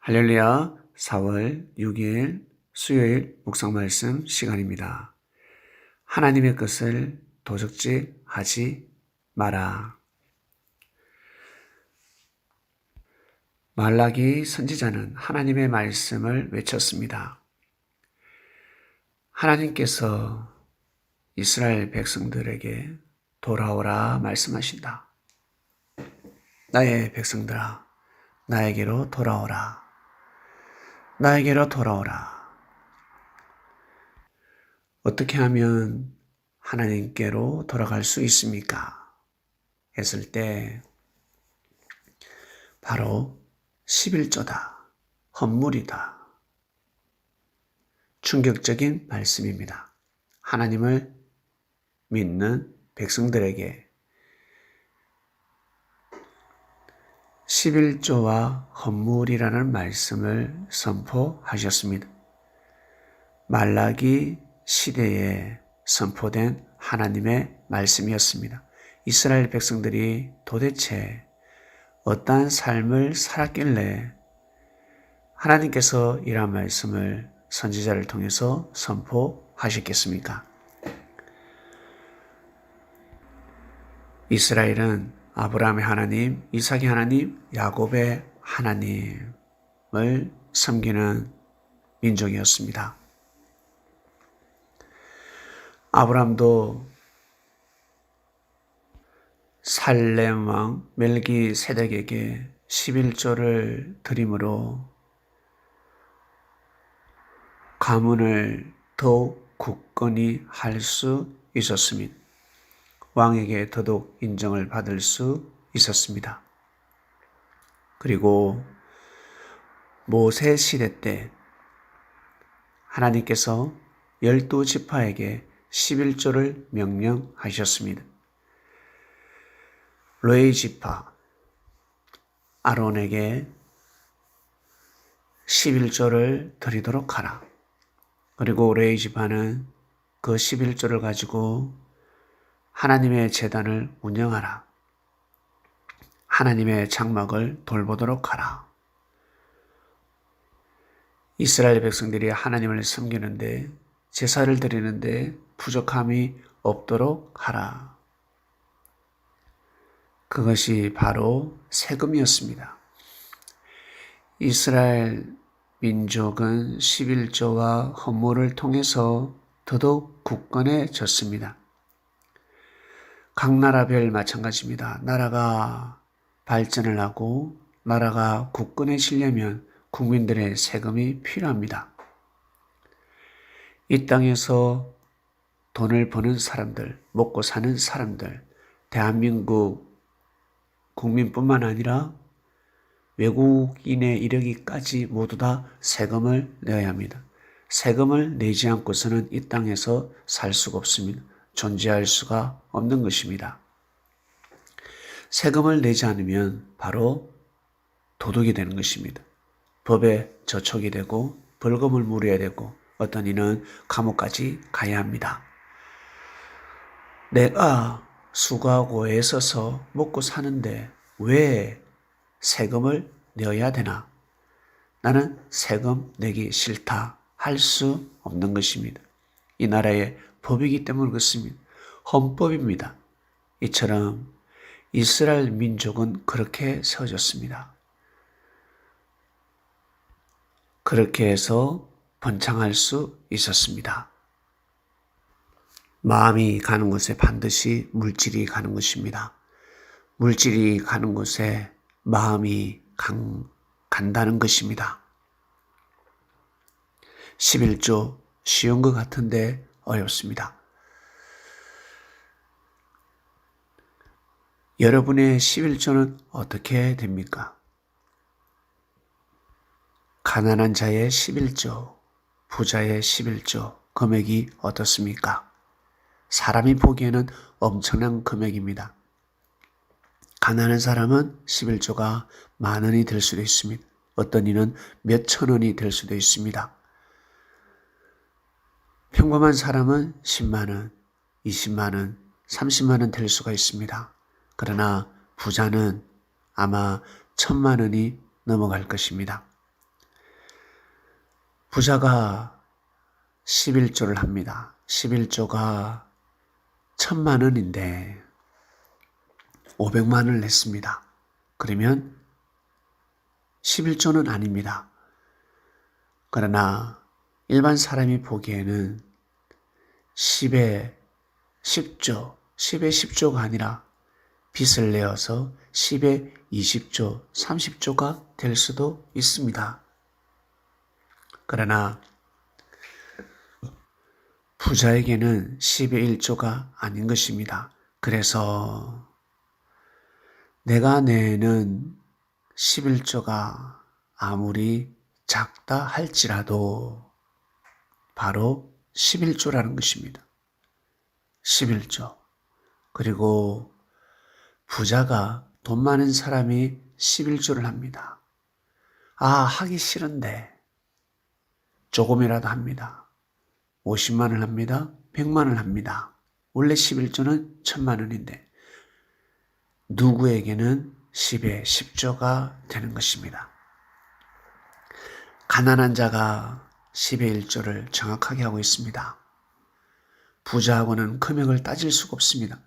할렐루야 4월 6일 수요일 묵상 말씀 시간입니다. 하나님의 것을 도적질 하지 마라. 말라기 선지자는 하나님의 말씀을 외쳤습니다. 하나님께서 이스라엘 백성들에게 돌아오라 말씀하신다. 나의 백성들아, 나에게로 돌아오라. 나에게로 돌아오라. 어떻게 하면 하나님께로 돌아갈 수 있습니까? 했을 때, 바로 11조다. 헌물이다. 충격적인 말씀입니다. 하나님을 믿는 백성들에게 11조와 헌물이라는 말씀을 선포하셨습니다. 말라기 시대에 선포된 하나님의 말씀이었습니다. 이스라엘 백성들이 도대체 어떠한 삶을 살았길래 하나님께서 이러한 말씀을 선지자를 통해서 선포하셨겠습니까? 이스라엘은 아브라함의 하나님, 이삭의 하나님, 야곱의 하나님을 섬기는 민족이었습니다. 아브라함도 살렘 왕 멜기 세덱에게 11조를 드림으로 가문을 더욱 굳건히 할 수 있었습니다. 왕에게 더더욱 인정을 받을 수 있었습니다. 그리고 모세 시대 때 하나님께서 열두 지파에게 11조를 명령하셨습니다. 로에이 지파 아론에게 11조를 드리도록 하라. 그리고 레이 지파는 그 11조를 가지고 하나님의 재단을 운영하라. 하나님의 장막을 돌보도록 하라. 이스라엘 백성들이 하나님을 섬기는데 제사를 드리는데 부족함이 없도록 하라. 그것이 바로 세금이었습니다. 이스라엘 민족은 11조와 헌물을 통해서 더더욱 굳건해졌습니다. 각 나라별 마찬가지입니다. 나라가 발전을 하고 나라가 굳건해지려면 국민들의 세금이 필요합니다. 이 땅에서 돈을 버는 사람들, 먹고 사는 사람들, 대한민국 국민뿐만 아니라 외국인에 이르기까지 모두 다 세금을 내야 합니다. 세금을 내지 않고서는 이 땅에서 살 수가 없습니다. 존재할 수가 없는 것입니다. 세금을 내지 않으면 바로 도둑이 되는 것입니다. 법에 저촉이 되고 벌금을 물어야 되고 어떤 이는 감옥까지 가야 합니다. 내가 수고하고 애써서 먹고 사는데 왜 세금을 내어야 되나? 나는 세금 내기 싫다 할 수 없는 것입니다. 이 나라의 법이기 때문에 그렇습니다. 헌법입니다. 이처럼 이스라엘 민족은 그렇게 세워졌습니다. 그렇게 해서 번창할 수 있었습니다. 마음이 가는 곳에 반드시 물질이 가는 것입니다. 물질이 가는 곳에 마음이 간, 간다는 것입니다. 11조 쉬운 것 같은데 어렵습니다. 여러분의 11조는 어떻게 됩니까? 가난한 자의 11조, 부자의 11조, 금액이 어떻습니까? 사람이 보기에는 엄청난 금액입니다. 가난한 사람은 11조가 만 원이 될 수도 있습니다. 어떤 이는 몇 천 원이 될 수도 있습니다. 평범한 사람은 10만원, 20만원, 30만원 될 수가 있습니다. 그러나 부자는 아마 천만원이 넘어갈 것입니다. 부자가 11조를 합니다. 11조가 천만 원인데 500만 원을 냈습니다. 그러면 11조는 아닙니다. 그러나 일반 사람이 보기에는 10에 10조, 10에 10조가 아니라 빚을 내어서 10에 20조, 30조가 될 수도 있습니다. 그러나 부자에게는 10의 1조가 아닌 것입니다. 그래서 내가 내는 11조가 아무리 작다 할지라도 바로 11조라는 것입니다. 11조. 그리고 부자가 돈 많은 사람이 11조를 합니다. 아, 하기 싫은데 조금이라도 합니다. 50만 원 합니다. 100만 원 합니다. 원래 11조는 1000만 원인데 누구에게는 10에 10조가 되는 것입니다. 가난한 자가 10의 1조를 정확하게 하고 있습니다. 부자하고는 금액을 따질 수가 없습니다.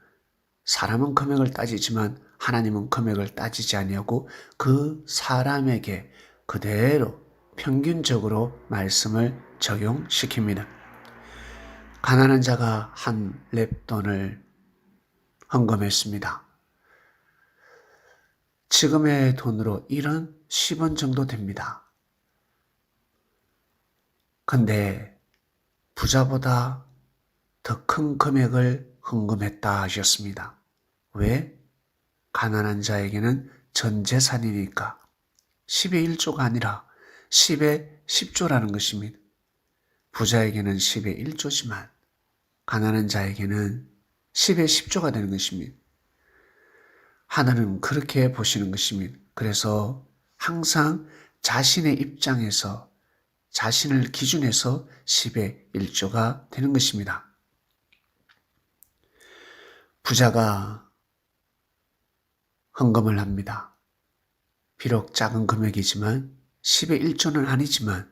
사람은 금액을 따지지만 하나님은 금액을 따지지 아니하고 그 사람에게 그대로 평균적으로 말씀을 적용시킵니다. 가난한 자가 한 랩돈을 헌금했습니다. 지금의 돈으로 1원 10원 정도 됩니다. 근데 부자보다 더 큰 금액을 헌금했다 하셨습니다. 왜? 가난한 자에게는 전 재산이니까 10의 1조가 아니라 10의 10조라는 것입니다. 부자에게는 10의 1조지만 가난한 자에게는 10의 10조가 되는 것입니다. 하나는 그렇게 보시는 것입니다. 그래서 항상 자신의 입장에서 자신을 기준해서 10의 1조가 되는 것입니다. 부자가 헌금을 합니다. 비록 작은 금액이지만 10의 1조는 아니지만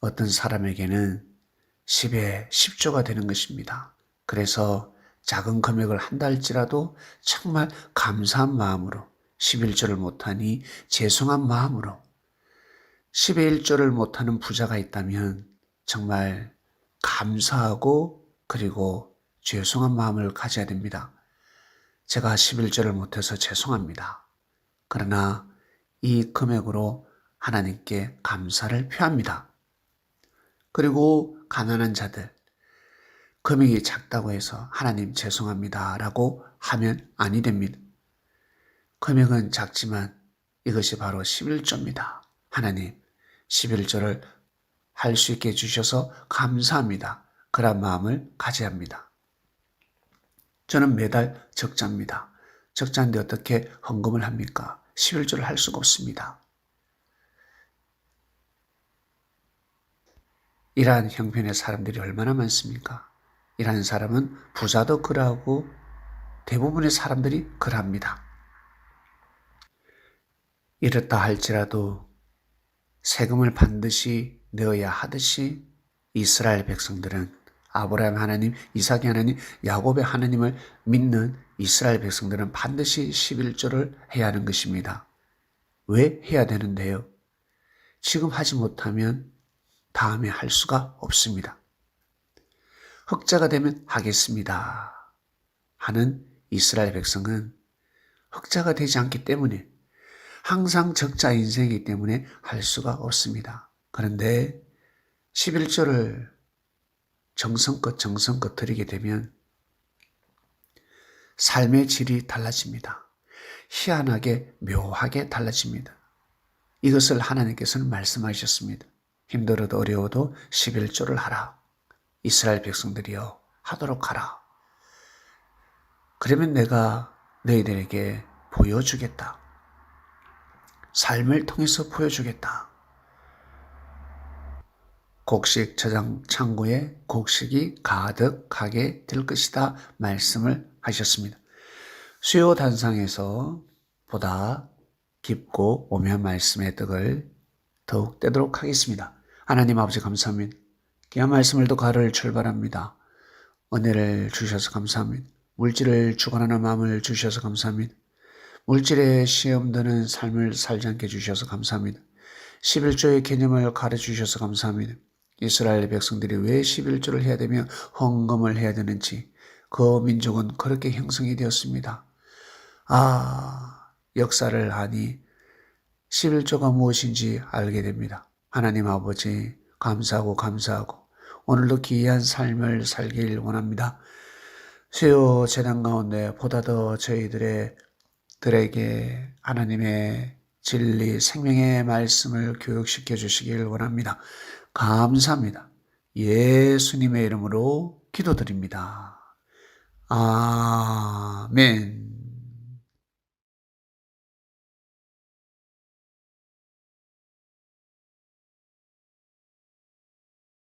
어떤 사람에게는 10의 10조가 되는 것입니다. 그래서 작은 금액을 한다 할지라도 정말 감사한 마음으로 11조를 못하니 죄송한 마음으로 10의 1조를 못하는 부자가 있다면 정말 감사하고 그리고 죄송한 마음을 가져야 됩니다. 제가 11조를 못해서 죄송합니다. 그러나 이 금액으로 하나님께 감사를 표합니다. 그리고 가난한 자들, 금액이 작다고 해서 하나님 죄송합니다 라고 하면 아니 됩니다. 금액은 작지만 이것이 바로 11조입니다. 하나님, 11조를 할수 있게 해주셔서 감사합니다. 그런 마음을 가져야 합니다. 저는 매달 적자입니다. 적자인데 어떻게 헌금을 합니까? 11조를 할 수가 없습니다. 이러한 형편의 사람들이 얼마나 많습니까? 이러한 사람은 부자도 그러하고 대부분의 사람들이 그러합니다. 이렇다 할지라도 세금을 반드시 내어야 하듯이 이스라엘 백성들은 아브라함 하나님, 이삭의 하나님, 야곱의 하나님을 믿는 이스라엘 백성들은 반드시 11조를 해야 하는 것입니다. 왜 해야 되는데요? 지금 하지 못하면 다음에 할 수가 없습니다. 흑자가 되면 하겠습니다. 하는 이스라엘 백성은 흑자가 되지 않기 때문에 항상 적자 인생이기 때문에 할 수가 없습니다. 그런데 11조를 정성껏 정성껏 드리게 되면 삶의 질이 달라집니다. 희한하게 묘하게 달라집니다. 이것을 하나님께서는 말씀하셨습니다. 힘들어도 어려워도 11조를 하라. 이스라엘 백성들이여 하도록 하라. 그러면 내가 너희들에게 보여주겠다. 삶을 통해서 보여주겠다. 곡식 저장 창고에 곡식이 가득하게 될 것이다 말씀을 하셨습니다. 수요 단상에서 보다 깊고 오묘한 말씀의 떡을 더욱 떼도록 하겠습니다. 하나님 아버지 감사합니다. 귀한 말씀을 또 가를 출발합니다. 은혜를 주셔서 감사합니다. 물질을 주관하는 마음을 주셔서 감사합니다. 물질에 시험 드는 삶을 살지 않게 해주셔서 감사합니다. 11조의 개념을 가르쳐 주셔서 감사합니다. 이스라엘 백성들이 왜 11조를 해야 되며 헌금을 해야 되는지 그 민족은 그렇게 형성이 되었습니다. 아, 역사를 하니 11조가 무엇인지 알게 됩니다. 하나님 아버지 감사하고 감사하고 오늘도 귀한 삶을 살길 원합니다. 수요 재단 가운데 보다 더 저희들의 들에게 하나님의 진리 생명의 말씀을 교육시켜 주시길 원합니다. 감사합니다. 예수님의 이름으로 기도드립니다. 아멘.